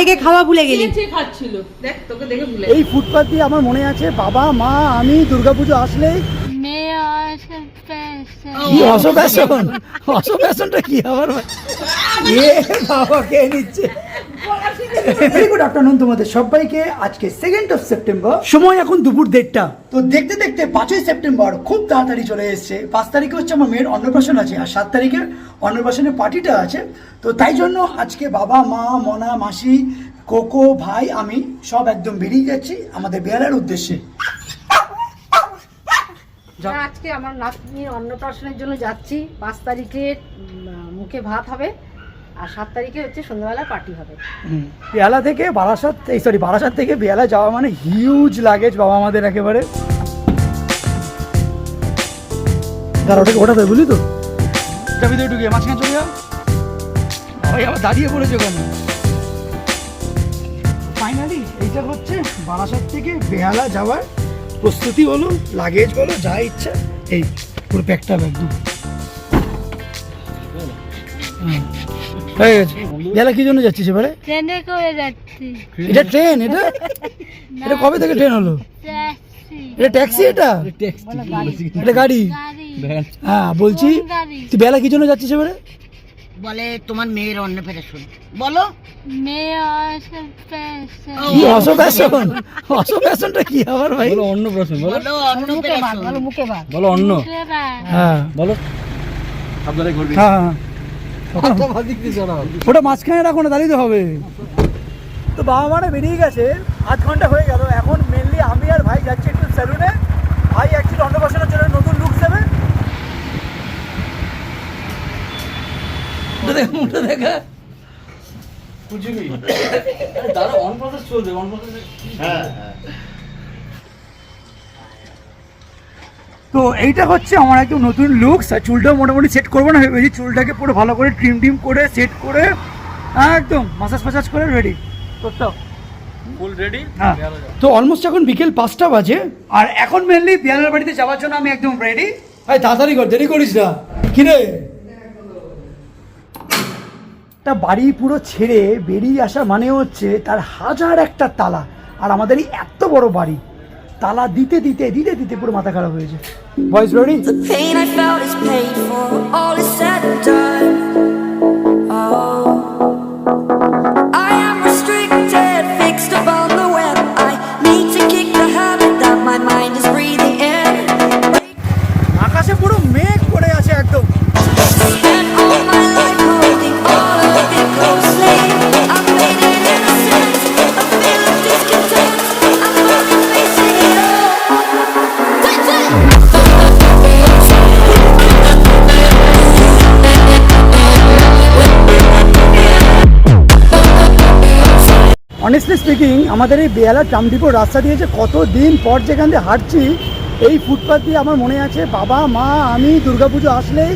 রেখে খাওয়া ভুলে গেলি। খাচ্ছিল? দেখ তোকে দেখে ভুলে এই ফুটপাথ দিয়ে আমার মনে আছে বাবা মা আমি দুর্গাপুজো আসলেই। কি অশোক অসবেশনটা কি আবার এ বাবা কে নিচ্ছে? ভেরি গুড আফটারনুন তোমাদের সবাইকে। আজকে সেকেন্ড অফ সেপ্টেম্বর সময় এখন দুপুর দেড়টা। তো দেখতে দেখতে পাঁচই সেপ্টেম্বর খুব তাড়াতাড়ি চলে এসেছে। পাঁচ তারিখে হচ্ছে আমার মেয়ের অন্নপ্রাশন আছে আর সাত তারিখে অন্নপ্রাশনের পার্টিটা আছে। তো তাই জন্য আজকে বাবা মা মনা মাসি কোকো ভাই আমি সব একদম বেরিয়ে যাচ্ছি আমাদের বেহালার উদ্দেশ্যে। আজকে আমার নাতনির অন্নপ্রাশনের জন্য যাচ্ছি। পাঁচ তারিখে মুখে ভাত হবে। আর সাত তারিখে হচ্ছে সন্ধ্যাবেলা পার্টি হবে। বেহালা থেকে বারাসাত, এই সরি বারাসাত থেকে বেহালা যাওয়া মানে হিউজ লাগেজ বাবা আমাদের একেবারে। দাঁড়া ওটাকে ওটা বুঝলি তো? তো একটু গিয়ে মাঝখানে চলে যাও ওই আবার দাঁড়িয়ে পড়েছে ওখানে। ফাইনালি এইটা হচ্ছে বারাসাত থেকে বেহালা যাওয়ার প্রস্তুতি হলো লাগেজ বলো, যা ইচ্ছা, এই পুরো প্যাকটা একদম হুম। হয়ে গেছে বেলা কি জন্য যাচ্ছিস এবারে? ট্রেনে করে যাচ্ছি। এটা ট্রেন এটা? এটা কবে থেকে ট্রেন হলো? এটা ট্যাক্সি এটা? এটা গাড়ি। গাড়ি? হ্যাঁ বলছি তুই বেলা কি জন্য যাচ্ছিস এবারে? বলে তোমার মেয়ের অন্নপ্রাশন বলো। মেয়ে আসে পেয়েছে। কি আবার ভাই? বলো অন্নপ্রাশন বলো। সেবা হ্যাঁ। বলো। আপনারা ঘুরবি। হ্যাঁ হ্যাঁ। ওটা মাঝখানে রাখো না দাঁড়িয়ে হবে। তো বাবা মারা বেরিয়ে গেছে আধ ঘণ্টা হয়ে গেল। এখন মেনলি আমি আর ভাই যাচ্ছি একটু স্যালুনে ভাই অ্যাকচুয়ালি অন্নপ্রাশনের জন্য নতুন লুক দেবে। ওটা দেখা ওটা দেখা। দাদা অন চলবে অন হ্যাঁ হ্যাঁ। তো এইটা হচ্ছে আমার একদম নতুন লুকস আর চুলটাও মোটামুটি সেট করব না ভেবেছি চুলটাকে পুরো ভালো করে ট্রিম টিম করে সেট করে একদম মাসাজ ফাসাজ করে রেডি করতাম ফুল রেডি হ্যাঁ। তো অলমোস্ট এখন বিকেল পাঁচটা বাজে। আর এখন মেনলি বিয়ানের বাড়িতে যাওয়ার জন্য আমি একদম রেডি ভাই তাড়াতাড়ি কর দেরি করিস না। কিরে? একটা বাড়ি পুরো ছেড়ে বেরিয়ে আসা মানে হচ্ছে তার হাজার একটা তালা। আর আমাদের এত বড় বাড়ি। তালা দিতে দিতে দিতে দিতে পুরো মাথা খারাপ হয়েছে ভয়েস রেডি অনেস্টলি স্পিকিং আমাদের এই বেহালা ট্রামডিপোর রাস্তা দিয়ে যে কতদিন পর যেখান দিয়ে হাঁটছি এই ফুটপাথ দিয়ে আমার মনে আছে বাবা মা আমি দুর্গাপুজো আসলেই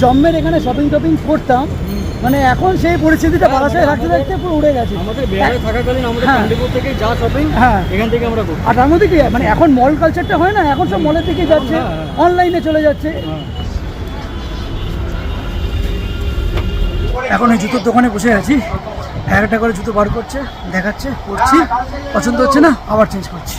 জম্মের এখানে শপিং টপিং করতাম। মানে এখন সেই পরিস্থিতিটা বারাসায় রাখতে রাখতে পুরো উড়ে গেছে। আমাদের বিহারে থাকাকালীন আমাদের হ্যাঁ। কান্দিপুর থেকে যা শপিং হ্যাঁ। এখান থেকে আমরা করি আর তার মধ্যে কি মানে এখন মল কালচারটা হয় না এখন সব মলের দিকে যাচ্ছে অনলাইনে চলে যাচ্ছে। এখন এই জুতোর দোকানে বসে আছি। এক একটা করে জুতো বার করছে দেখাচ্ছে পরছি পছন্দ হচ্ছে না আবার চেঞ্জ করছি।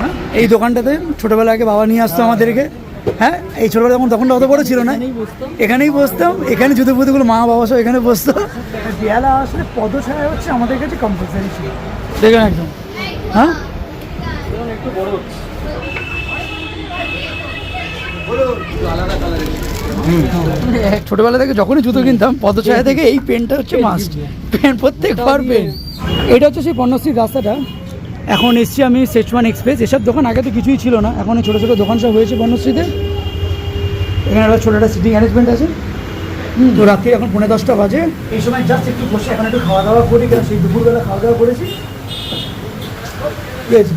হ্যাঁ? এই দোকানটাতে ছোটবেলা আগে বাবা নিয়ে আসতো আমাদেরকে। হ্যাঁ এই ছোটবেলা তখন তখন অত বড় ছিল না। এখানেই বসতাম। এখানে জুতো ফুতোগুলো মা বাবা সব এখানে বসতো। বেহালা আসলে পদছায়া হচ্ছে আমাদের কাছে কম্পালসারি ছিল। দেখেন একদম। হ্যাঁ? ছোটবেলা থেকে যখনই জুতো কিনতাম পদছায়া থেকে এই পেনটা হচ্ছে মাস্ট পেন প্রত্যেকবার পেন। এটা হচ্ছে সেই পণ্যশ্রীর রাস্তাটা। এখন এসছি আমি সেচওয়ান এক্সপ্রেস এসব দোকান আগে তো কিছুই ছিল না। এখন ছোটো ছোটো দোকান সব হয়েছে বর্ণশ্রীতে এখানে একটা ছোটো একটা সিটিং অ্যারেঞ্জমেন্ট আছে। তো রাত্রি এখন পৌনে দশটা বাজে। এই সময় জাস্ট একটু বসে এখন একটু খাওয়া দাওয়া করি। কেন সেই দুপুরবেলা খাওয়া দাওয়া করেছি। ঠিক আছে।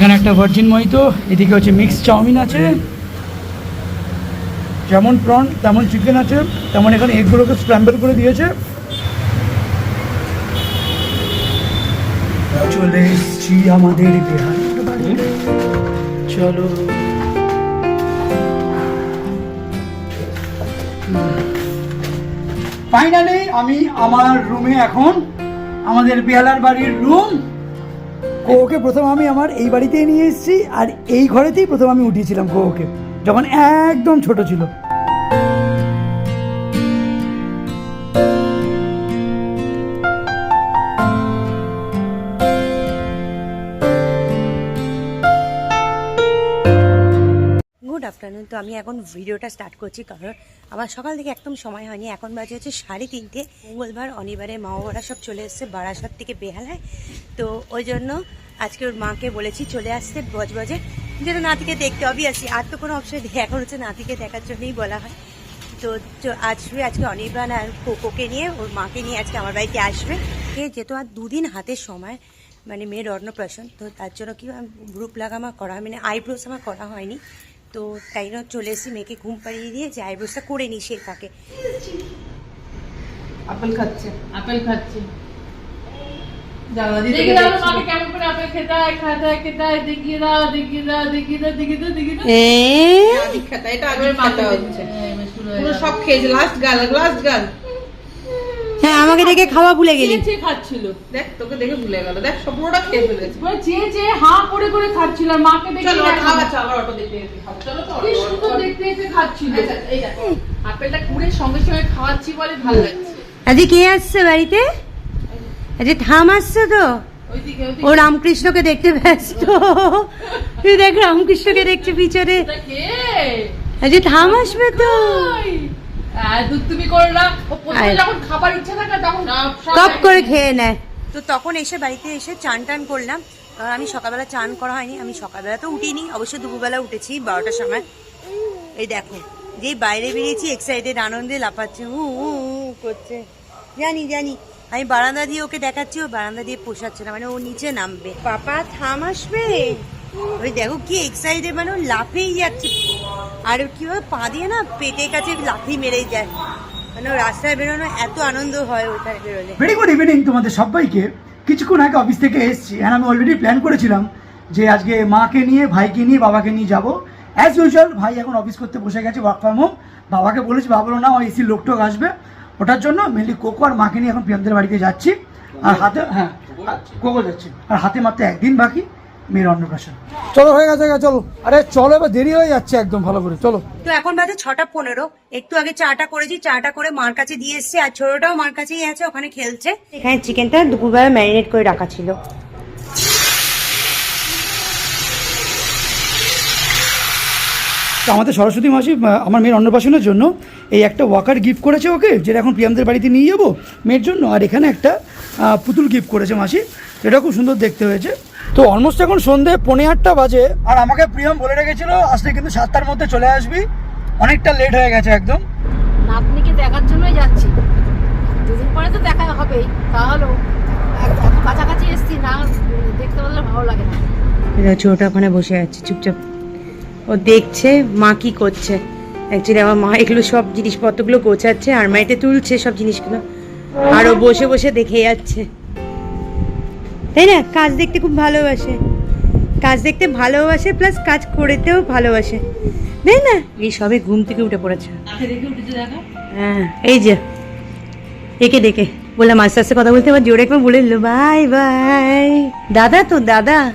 এখানে একটা ভার্জিন মহিতো এদিকে হচ্ছে মিক্স চাউমিন আছে। যেমন প্রন তেমন চিকেন আছে, তেমন এখানে এগুলোকে স্ক্র্যাম্বল করে দিয়েছে। চলে এসছি আমাদের বিহার চলো। ফাইনালি আমি আমার রুমে এখন আমাদের বিহালার বাড়ির রুম কোকে প্রথম আমি আমার এই বাড়িতেই নিয়ে এসেছি আর এই ঘরেতেই প্রথম আমি উঠিয়েছিলাম কোকে, যখন একদম ছোট ছিল। আফটারনুন তো আমি এখন ভিডিওটা স্টার্ট করছি, কারণ আমার সকাল থেকে একদম সময় হয়নি। এখন বাজে হচ্ছে সাড়ে তিনটে। মঙ্গলবার অনিবারে মা বাবারা সব চলে এসছে বারাসাত থেকে বেহালায়। তো ওই জন্য আজকে ওর মাকে বলেছি চলে আসতে বজবজে। যেটা নাতিকে দেখতে অবভিয়াসলি আর তো কোনো অপশন এখন হচ্ছে নাতিকে দেখার জন্যই বলা হয়। তো আসবে আজকে অনির্বাণ আর কোকোকে নিয়ে, ওর মাকে নিয়ে আজকে আমার বাড়িতে আসবে। এ যেহেতু আর দুদিন হাতের সময় মানে মেয়ের অন্নপ্রাশন, তো তার জন্য কি গ্রুপ লাগামা করা মানে আইব্রোস আমার করা হয়নি। তো তাই জন্য চলে এসেছি মেয়েকে ঘুম পাড়িয়ে দিয়ে যে আইব্রোসটা করে নিই সেই ফাঁকে আপেল খাচ্ছে। আপেল খাচ্ছে সব খেয়েছে লাস্ট গাল লাস্ট গাল হ্যাঁ আমাকে দেখে খাওয়া ভুলে গেলি। চেয়ে চেয়ে খাচ্ছিল। দেখ তোকে দেখে ভুলে গেল। দেখ সব পুরোটা খেয়ে ফেলেছে। চেয়ে চেয়ে হাঁ করে করে খাচ্ছিল আর মাকে দেখে চলো দেখো। খাওয়া আবার অটো দেখতে দেখতে চলো তো কি সুন্দর দেখতে দেখতে খাচ্ছিল। এই দেখো আপেলটা কুড়ে সঙ্গে সঙ্গে খাওয়াচ্ছি বলে ভালো লাগছে। আজকে কে আসছে বাড়িতে? আজকে থাম আসছে তো? ও রামকৃষ্ণকে দেখতে ব্যস্ত। তুই দেখ রামকৃষ্ণকে দেখছে পিছনে। আজকে থাম আসবে তো। তুমি করে না। ও প্রথমে আয়। যখন খাবার ইচ্ছা থাকে তখন সব কপ করে খেয়ে নেয় তো তখন এসে বাড়িতে এসে চান টান করলাম। কারণ আমি সকালবেলা চান করা হয়নি। আমি সকালবেলা তো উঠিনি। অবশ্য দুপুরবেলা উঠেছি বারোটার সময়। এই দেখো যেই বাইরে বেরিয়েছি এক্সাইটেড আনন্দে লাফাচ্ছে হু হু হু করছে। জানি জানি। আমি বারান্দা দিয়ে ওকে দেখাচ্ছি ও বারান্দা দিয়ে পোষাচ্ছে না মানে ও নিচে নামবে। পাপা থাম আসবে। ওই দেখো কি এক্সাইটেড মানে লাফেই যাচ্ছে। আর কি হয় পা দিয়ে না পেটের কাছে লাফি মেরেই যায়। মানে রাস্তায় বেরোনো এত আনন্দ হয় ওইখানে বেরোলে। ভেরি গুড ইভিনিং তোমাদের সবাইকে। কিছুক্ষণ আগে অফিস থেকে এসেছি। আর আমি অলরেডি প্ল্যান করেছিলাম যে আজকে মাকে নিয়ে, ভাইকে নিয়ে, বাবাকে নিয়ে যাব। অ্যাজ ইউজুয়াল ভাই এখন অফিস করতে বসে গেছে ওয়ার্ক ফ্রম হোম বাবাকে বলেছি, বাবা বলো না, ওই এসির লোকটোক আসবে। ওটার জন্য মেনলি কোকো আর মাকে নিয়ে এখন প্রিয়মদের বাড়িতে যাচ্ছি। আর হাতে হ্যাঁ কোকো যাচ্ছি। আর হাতে মাত্র একদিন বাকি। মেয়ের অন্নপ্রাশন। চলো হয়ে গেছে চলো। আরে চলো এবার দেরি হয়ে যাচ্ছে একদম ভালো করে চলো। তো এখন বাজে ছটা পনেরো। একটু আগে চাটা করেছি চাটা করে মার কাছে দিয়ে এসছি আর ছোটটাও মার কাছেই আছে ওখানে খেলছে। এখানে চিকেনটা দুপুরবেলা ম্যারিনেট করে রাখা ছিল। তো আমাদের সরস্বতী মাসি আমার মেয়ের অন্নপ্রাশনের জন্য এই একটা ওয়াকার গিফট করেছে ওকে যেটা এখন প্রিয়ামদের বাড়িতে নিয়ে যাব মেয়ের জন্য। আর এখানে একটা পুতুল গিফট করেছে মাসি। এটা খুব সুন্দর দেখতে হয়েছে। তো অলমোস্ট এখন সন্ধে পৌনে আটটা বাজে। আর আমাকে প্রিয়ম বলে রেখেছিল আসলে কিন্তু সাতটার মধ্যে চলে আসবি। অনেকটা লেট হয়ে গেছে একদম। নাতনিকে দেখার জন্যই যাচ্ছি। দুদিন পরে তো দেখা হবেই। তাহলেও কাছাকাছি এসছি না দেখতে পারলে ভালো লাগে না। ছোটটা ওখানে বসে আছে চুপচাপ। ও দেখছে মা কি করছে। অ্যাকচুয়ালি আমার মা এগুলো সব জিনিসপত্রগুলো গোছাচ্ছে আলমারিতে তুলছে সব জিনিসগুলো। আর বসে বসে দেখে যাচ্ছে। তাই না? কাজ দেখতে খুব ভালোবাসে। কাজ দেখতে ভালোবাসে প্লাস কাজ করতেও ভালোবাসে। তাই না? এই সবে ঘুম থেকে উঠে পড়েছে। হ্যাঁ এই যে। একে দেখে। বললাম আস্তে আস্তে কথা বলতে আবার জোরে একবার বলে দিল বাই বাই। দাদা তো দাদা।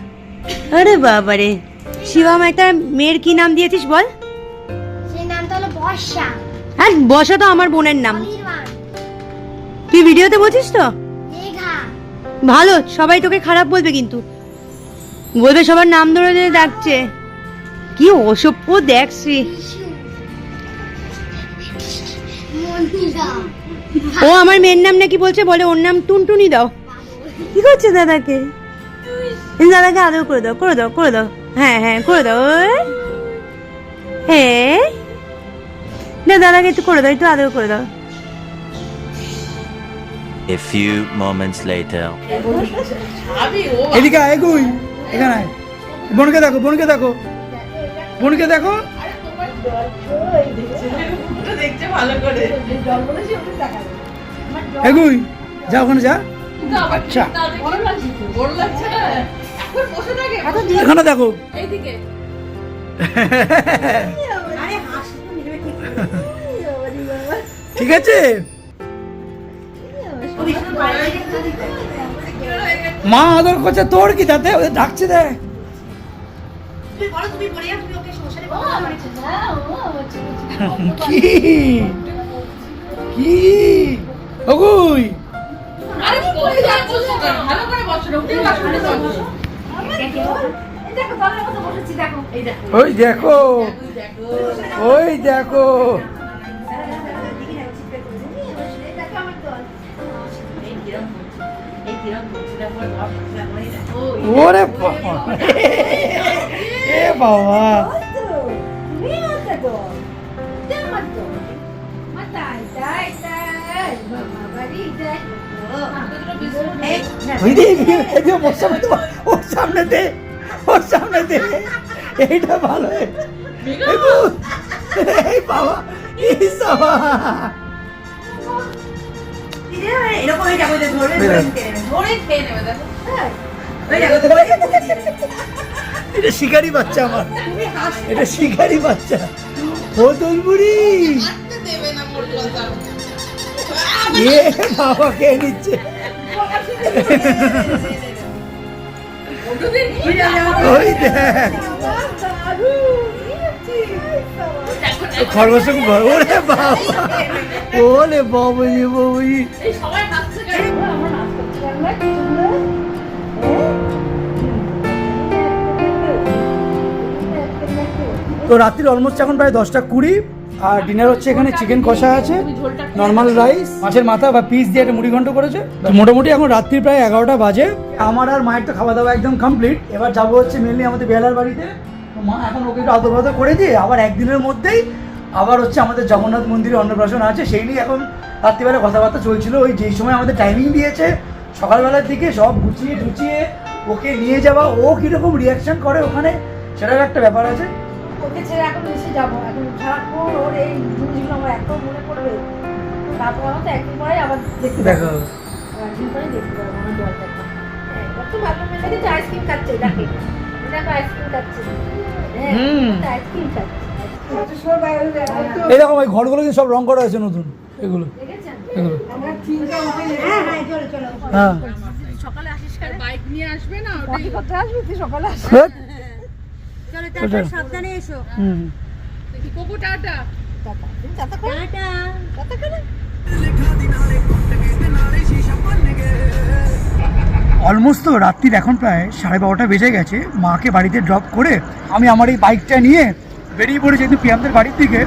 আরে বাবারে শিবাম একটা মেয়ের কি নাম দিয়েছিস বল? সেই নামটা হলো বর্ষা। আর বসা তো আমার বোনের নাম। তুই ভিডিওতে বলছিস তো? ভালো সবাই তোকে খারাপ বলবে কিন্তু। বলবে সবার নাম ধরে ধরে ডাকছে। কি অসভ্য দেখছি ও আমার মেয়ের নাম নাকি বলছে বলে ওর নাম টুনটুনি দাও। কি করছে দাদাকে? দাদাকে আদর করে দাও করে দাও করে দাও। হ্যাঁ হ্যাঁ করে দাও। হ্যাঁ। না দাদাকে একটু করে দাও একটু আদর করে দাও। A few moments later. এদিকে আয় এগুই। এখানে। বোনকে দেখো বোনকে দেখো। বোনকে দেখো। এগুই। যা ওখানে যা। আচ্ছা এখন দেখো। ঠিক আছে? মা আদর করছে তোর কি? তাতে ওদের ডাকছে দেখ কি? কি? ওগুই। ওই দেখো ওই দেখো। ওরে বাবা। এ বাবা। ওর সামনে ওর সামনে দে ওর সামনে দে। এইটা ভালো। এই বাবা এই বাবা। এরকম হয়ে যাব ধরে ধরে ধরে খেয়ে নেবে, দেখো। এটা শিকারি বাচ্চা আমার। এটা শিকারি বাচ্চা। ও। এ বাবা কে নিচ্ছে? ওই দেখ। খরগোশ ওরে বাবা। ওলে বাবুজি বাবুজি? তো রাত্রির অলমোস্ট এখন প্রায় দশটা কুড়ি আর ডিনার হচ্ছে এখানে চিকেন কষা আছে নর্মাল রাইস মাছের মাথা বা পিস দিয়ে একটা মুড়ি ঘন্ট করেছে। মোটামুটি এখন রাত্রি প্রায় এগারোটা বাজে। আমার আর মায়ের তো খাওয়া দাওয়া একদম কমপ্লিট এবার যাব হচ্ছে মেনলি আমাদের বেলার বাড়িতে। মা এখন ওকে একটু আদর করে দিয়ে আবার একদিনের মধ্যেই আবার হচ্ছে আমাদের জগন্নাথ মন্দিরে অন্নপ্রাশন আছে সেই নিয়ে এখন রাত্রিবেলা কথাবার্তা চলছিল। ওই যেই সময় আমাদের টাইমিং দিয়েছে সকালবেলার দিকে সব গুছিয়ে টুচিয়ে ওকে নিয়ে যাওয়া ও কীরকম রিয়াকশন করে ওখানে সেটার একটা ব্যাপার আছে। ওকে ছেড়ে এখন এসে যাব। এখন সারাক্ষণ ওর এই জিনিসগুলো আমার এত মনে পড়বে। তারপর আমার তো একদিন পরে আবার দেখতে দেখো পাবো একদিন পরে দেখতে পাবো আমার হ্যাঁ এবার তো ভালো মেয়ে দেখে আইসক্রিম খাচ্ছে দেখে। দেখো আইসক্রিম খাচ্ছে। হ্যাঁ আইসক্রিম খাচ্ছে। এই রকম ওই ঘরগুলো কিন্তু সব রং করা হয়েছে নতুন এগুলো। এগুলো। হ্যাঁ। হ্যাঁ। চলো চলো সকালে আসিস কেন বাইক নিয়ে আসবে না ওটাই কফি করতে আসবি তুই সকালে আসিস? চলো তারপর সাবধানে এসো। হুম। টাটা টাটা টাটা টাটা করে অলমোস্ট তো রাত্রির এখন প্রায় সাড়ে বারোটা বেজে গেছে মাকে বাড়িতে ড্রপ করে আমি আমার এই বাইকটা নিয়ে বেরিয়ে পড়েছি যেহেতু পিয়ামদের বাড়ির দিকে।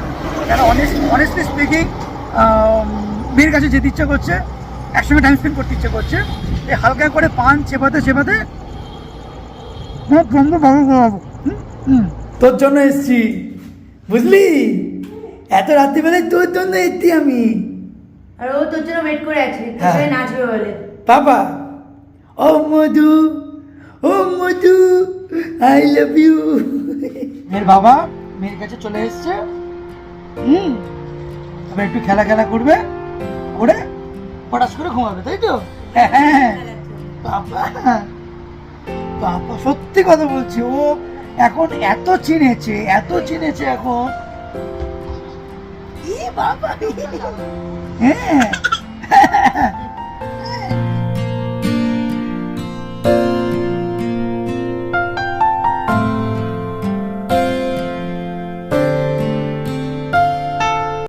কেন? অনেস্ট অনেস্টলি স্পিকিং মেয়ের কাছে যেতে ইচ্ছা করছে একসঙ্গে টাইম স্পেন্ড করতে ইচ্ছে করছে। এই হালকা করে পান চেপাতে চেপাতে তোর জন্য এসছি। বুঝলি? এত রাত্রিবেলায় তোর জন্য এসছি আমি। আর ও তোর জন্য ওয়েট করে আছে তোর হ্যাঁ। নাচবে বলে। পাপা ও মধু ও মধু আই লাভ ইউ মেয়ের বাবা? মেয়ের কাছে চলে এসছে। হুম। তবে একটু খেলা খেলা করবে, করে পটাশ করে ঘুমাবে, তাই তো? হ্যাঁ বাবা বাবা, সত্যি কথা বলছি, ও এখন এত চিনেছে এত চিনেছে এখন। বাবা হ্যাঁ।